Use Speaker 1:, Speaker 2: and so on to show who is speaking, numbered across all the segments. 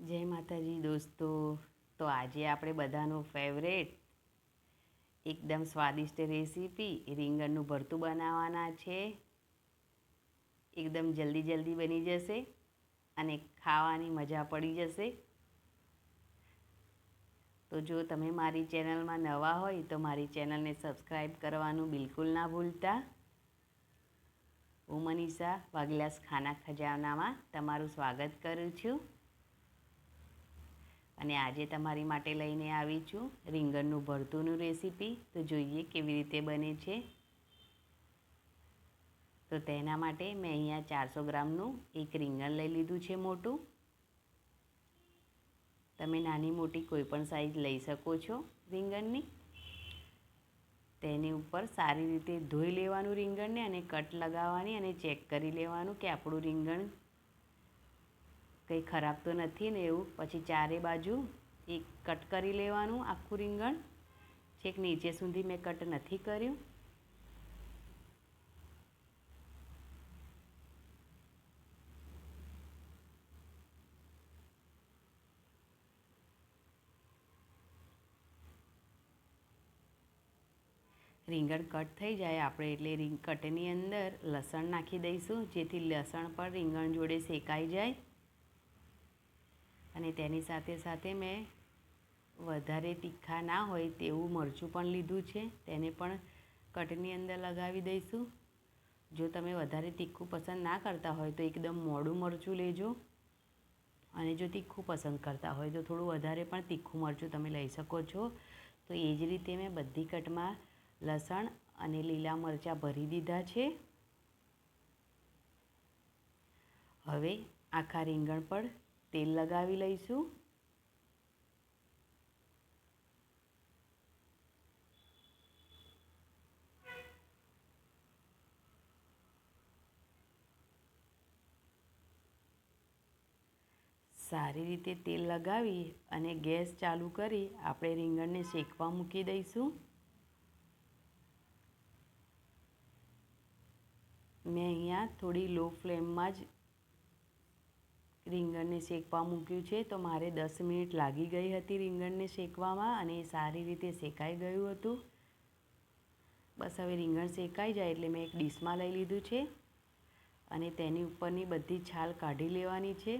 Speaker 1: જય માતાજી દોસ્તો. તો આજે આપણે બધાનું ફેવરેટ એકદમ સ્વાદિષ્ટ રેસીપી રીંગણનું ભરતું બનાવવાના છે. એકદમ જલ્દી જલ્દી બની જશે અને ખાવાની મજા પડી જશે. તો જો તમે મારી ચેનલમાં નવા હોય તો મારી ચેનલને સબસ્ક્રાઈબ કરવાનું બિલકુલ ના ભૂલતા. હું મનીષા વાગલાસ ખાના ખજાનામાં તમારું સ્વાગત કરું છું. અને આજે તમારી માટે લઈને આવી છું રીંગણનું ભરતુંનું રેસીપી. તો જોઈએ કેવી રીતે બને છે. તો તેના માટે મેં અહીંયા ચારસો ગ્રામનું એક રીંગણ લઈ લીધું છે મોટું. તમે નાની મોટી કોઈ પણ સાઈઝ લઈ શકો છો રીંગણની. તેની ઉપર સારી રીતે ધોઈ લેવાનું રીંગણને અને કટ લગાવવાની અને ચેક કરી લેવાનું કે આપણું રીંગણ કંઈ ખરાબ તો નથી ને એવું? પછી ચારે બાજુ એક કટ કરી લેવાનું આખું રીંગણ. છેક નીચે સુધી મેં કટ નથી કર્યું. રીંગણ કટ થઈ જાય આપણે એટલે રીંગ કટની અંદર લસણ નાખી દઈશું, જેથી લસણ પણ રીંગણ જોડે શેકાઈ જાય. અને તેની સાથે સાથે મેં વધારે તીખા ના હોય તેવું મરચું પણ લીધું છે. તેને પણ કટની અંદર લગાવી દઈશું. જો તમે વધારે તીખું પસંદ ના કરતા હોય તો એકદમ મોડું મરચું લેજો. અને જો તીખું પસંદ કરતા હોય તો થોડું વધારે પણ તીખું મરચું તમે લઈ શકો છો. તો એ જ રીતે મેં બધી કટમાં લસણ અને લીલા મરચાં ભરી દીધા છે. હવે આખા રીંગણ પર તેલ લગાવી લઈશું. સારી રીતે તેલ લગાવી અને ગેસ ચાલુ કરી આપણે રીંગણને શેકવા મૂકી દઈશું. મેં અહીંયા થોડી લો ફ્લેમમાં જ રીંગણને શેકવા મૂક્યું છે તો મારે દસ મિનિટ લાગી ગઈ હતી રીંગણને શેકવામાં અને એ સારી રીતે શેકાઈ ગયું હતું. બસ હવે રીંગણ શેકાઈ જાય એટલે મેં એક ડીશમાં લઈ લીધું છે અને તેની ઉપરની બધી છાલ કાઢી લેવાની છે.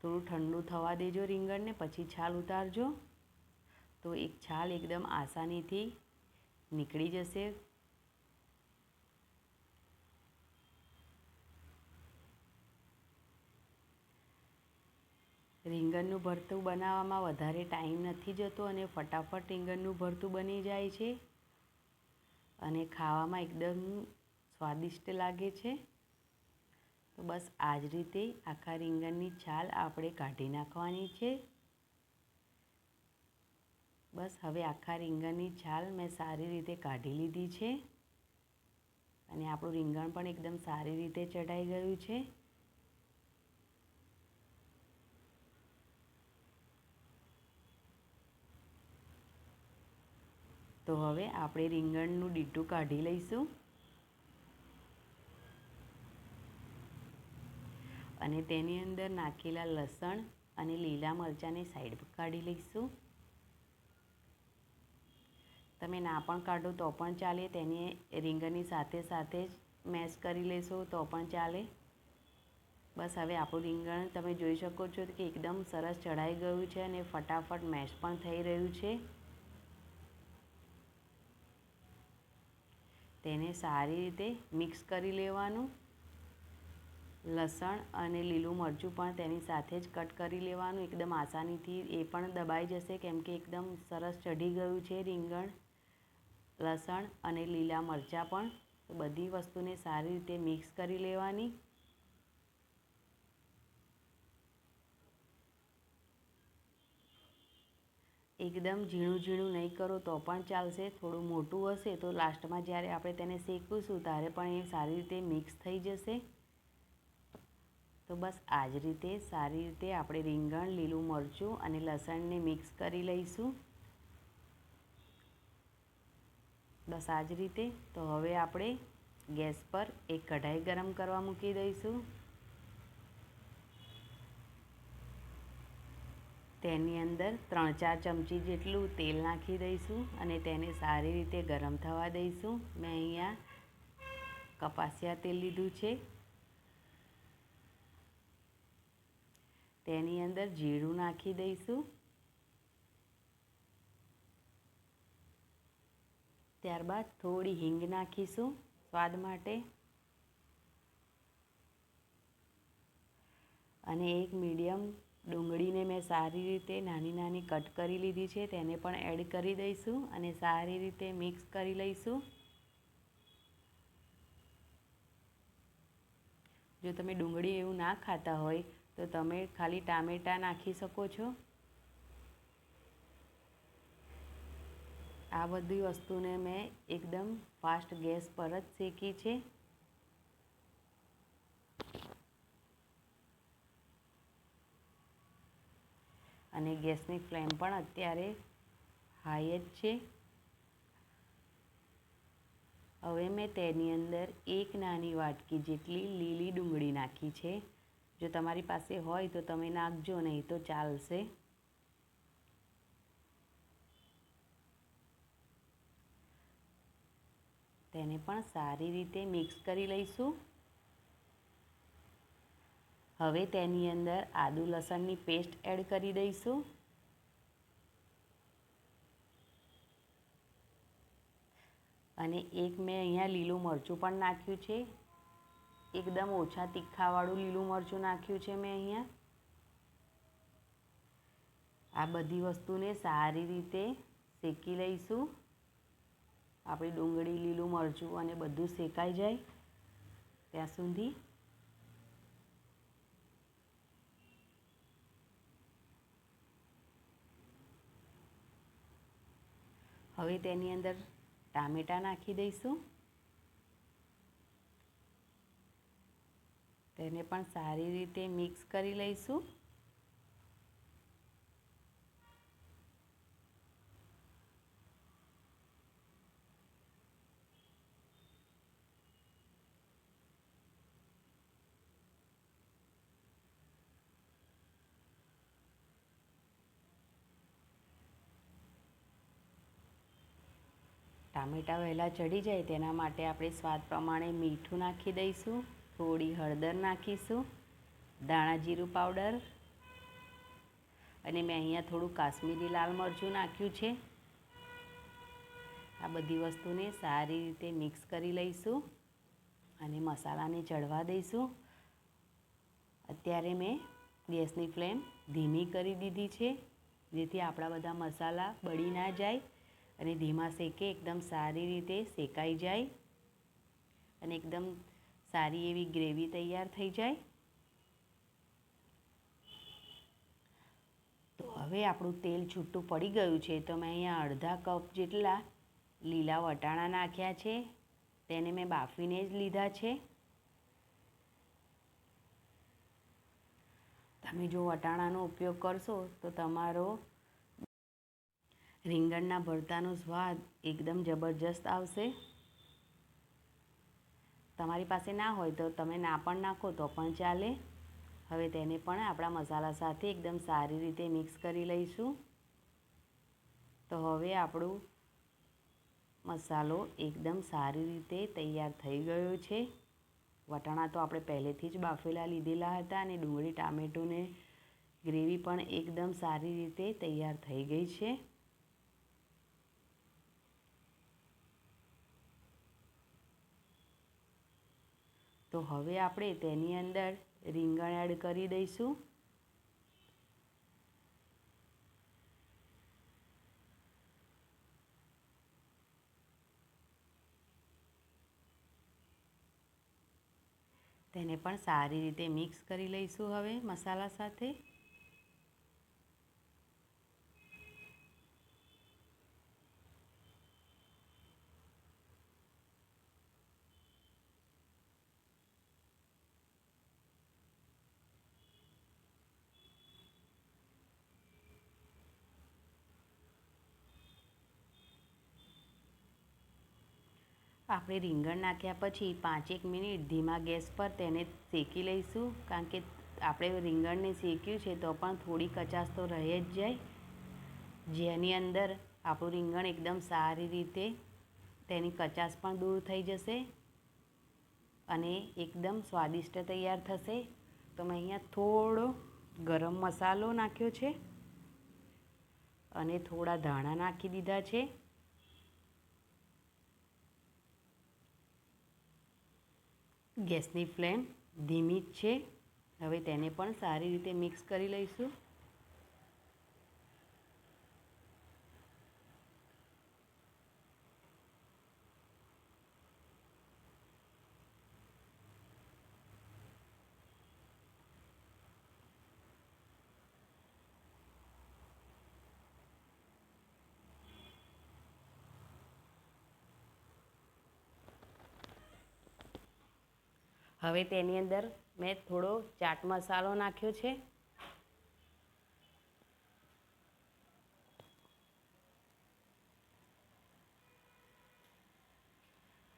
Speaker 1: થોડું ઠંડુ થવા દેજો રીંગણને, પછી છાલ ઉતારજો. તો એક છાલ એકદમ આસાનીથી નીકળી જશે. રીંગણનું ભરતું બનાવવામાં વધારે ટાઈમ નથી જતો અને ફટાફટ રીંગણનું ભરતું બની જાય છે. અને ખાવામાં એકદમ સ્વાદિષ્ટ લાગે છે. તો બસ આ જ રીતે આખા રીંગણની છાલ આપણે કાઢી નાખવાની છે. બસ હવે આખા રીંગણની છાલ મેં સારી રીતે કાઢી લીધી છે. અને આપણું રીંગણ પણ એકદમ સારી રીતે ચડાઈ ગયું છે. તો હવે આપણે રીંગણનું ડીટું કાઢી લઈશું. અને તેની અંદર નાખેલા લસણ અને લીલા મરચાંને સાઈડ કાઢી લઈશું. તમે ના પણ કાઢો તો પણ ચાલે, તેને રીંગણની સાથે સાથે જ મેશ કરી લેશો તો પણ ચાલે. બસ હવે આપણું રીંગણ તમે જોઈ શકો છો કે એકદમ સરસ ચઢાઈ ગયું છે અને ફટાફટ મેશ પણ થઈ રહ્યું છે. તેને સારી રીતે મિક્સ કરી લેવાનું. લસણ અને લીલું મરચું પણ તેની સાથે જ કટ કરી લેવાનું. એકદમ આસાનીથી એ પણ દબાઈ જશે કેમ કે એકદમ સરસ ચઢી ગયું છે રીંગણ. લસણ અને લીલા મરચાં પણ બધી વસ્તુને સારી રીતે મિક્સ કરી લેવાની. એકદમ ઝીણું ઝીણું નહીં કરો તો પણ ચાલશે, થોડું મોટું હશે તો લાસ્ટમાં જ્યારે આપણે તેને શેકવીશું ત્યારે પણ એ સારી રીતે મિક્સ થઈ જશે. તો બસ આ જ રીતે સારી રીતે આપણે રીંગણ, લીલું મરચું અને લસણને મિક્સ કરી લઈશું. બસ આ જ રીતે. તો હવે આપણે ગેસ પર એક કઢાઈ ગરમ કરવા મૂકી દઈશું. તેની અંદર ત્રણ ચાર ચમચી જેટલું તેલ નાખી દઈશું અને તેને સારી રીતે ગરમ થવા દઈશું. મેં અહીંયા કપાસિયા તેલ લીધું છે. તેની અંદર જીરું નાખી દઈશું. ત્યારબાદ થોડી હિંગ નાખીશું સ્વાદ માટે. અને એક મીડિયમ ડુંગળીને મેં સારી રીતે નાની નાની કટ કરી લીધી છે, તેને પણ એડ કરી દઈશું અને સારી રીતે મિક્સ કરી લઈશું. જો તમે ડુંગળી એવું ના ખાતા હોય, તો તમે ખાલી ટામેટાં નાખી શકો છો. આ બધી વસ્તુને મેં એકદમ ફાસ્ટ ગેસ પર જ શેકી છે. અને ગેસની ફ્લેમ પણ અત્યારે હાઈ જ છે. હવે મેં તેની અંદર એક નાની વાટકી જેટલી લીલી ડુંગળી નાખી છે. જો તમારી પાસે હોય તો તમે નાખજો, નહીં તો ચાલશે. તેને પણ સારી રીતે મિક્સ કરી લઈશું. હવે તેની અંદર આદુ લસણની પેસ્ટ એડ કરી દઈશું. અને એક મેં અહીંયા લીલું મરચું પણ નાખ્યું છે. એકદમ ઓછા તીખાવાળું લીલું મરચું નાખ્યું છે મેં અહીંયા. આ બધી વસ્તુને સારી રીતે શેકી લઈશું. આપણી ડુંગળી લીલું મરચું અને બધું શેકાઈ જાય ત્યાં સુધી. હવે તેની અંદર ટામેટાં નાખી દઈશું. તેને પણ સારી રીતે મિક્સ કરી લઈશું. ટામેટાં વહેલાં ચડી જાય તેના માટે આપણે સ્વાદ પ્રમાણે મીઠું નાખી દઈશું, થોડી હળદર નાખીશું, ધાણા જીરું પાવડર અને મેં અહીંયા થોડું કાશ્મીરી લાલ મરચું નાખ્યું છે. આ બધી વસ્તુને સારી રીતે મિક્સ કરી લઈશું અને મસાલાને ચડવા દઈશું. અત્યારે મેં ગેસની ફ્લેમ ધીમી કરી દીધી છે, જેથી આપણા બધા મસાલા બળી ના જાય. અને ધીમા શેકે એકદમ સારી રીતે શેકાઈ જાય અને એકદમ સારી એવી ગ્રેવી તૈયાર થઈ જાય. તો હવે આપણું તેલ છૂટું પડી ગયું છે તો મેં અહીંયા અડધા કપ જેટલા લીલા વટાણા નાખ્યા છે. તેને મેં બાફીને જ લીધા છે. તમે જો વટાણાનો ઉપયોગ કરશો તો તમારો રીંગણના ભરતાનો સ્વાદ એકદમ જબરજસ્ત આવશે. તમારી પાસે ના હોય તો તમે ના પણ નાખો તો પણ ચાલે. હવે તેને પણ આપણા મસાલા સાથે એકદમ સારી રીતે મિક્સ કરી લઈશું. તો હવે આપણું મસાલો એકદમ સારી રીતે તૈયાર થઈ ગયો છે. વટાણા તો આપણે પહેલેથી જ બાફેલા લીધેલા હતા અને ડુંગળી, ટામેટોને ગ્રેવી પણ એકદમ સારી રીતે તૈયાર થઈ ગઈ છે. તો હવે આપણે તેની અંદર રીંગણ એડ કરી દઈશું. તેને પણ સારી રીતે મિક્સ કરી લઈશું હવે મસાલા સાથે. આપણે રીંગણ નાખ્યા પછી પાંચેક મિનિટ ધીમા ગેસ પર તેને શેકી લઈશું. કારણ કે આપણે રીંગણને શેક્યું છે તો પણ થોડી કચાશ તો રહે જ જાય. જેની અંદર આપણું રીંગણ એકદમ સારી રીતે તેની કચાશ પણ દૂર થઈ જશે અને એકદમ સ્વાદિષ્ટ તૈયાર થશે. તો મેં અહીંયા થોડો ગરમ મસાલો નાખ્યો છે અને થોડા ધાણા નાખી દીધા છે. ગેસની ફ્લેમ ધીમી જ છે. હવે તેને પણ સારી રીતે મિક્સ કરી લઈશું. હવે તેની અંદર મેં થોડો ચાટ મસાલો નાખ્યો છે.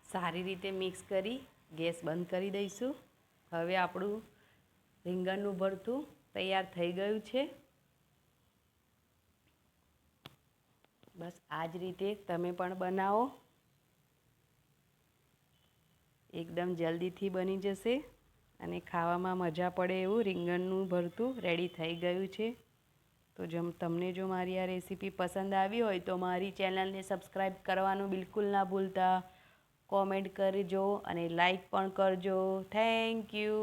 Speaker 1: સારી રીતે મિક્સ કરી ગેસ બંધ કરી દઈશું. હવે આપણું રીંગણનું ભરતું તૈયાર થઈ ગયું છે. બસ આ જ રીતે તમે પણ બનાવો. એકદમ જલ્દીથી બની જશે અને ખાવામાં મજા પડે એવું રીંગણનું ભરતું રેડી થઈ ગયું છે. તો જો તમને જો મારી આ રેસીપી પસંદ આવી હોય તો મારી ચેનલને સબસ્ક્રાઈબ કરવાનું બિલકુલ ના ભૂલતા. કોમેન્ટ કરજો અને લાઈક પણ કરજો. Thank you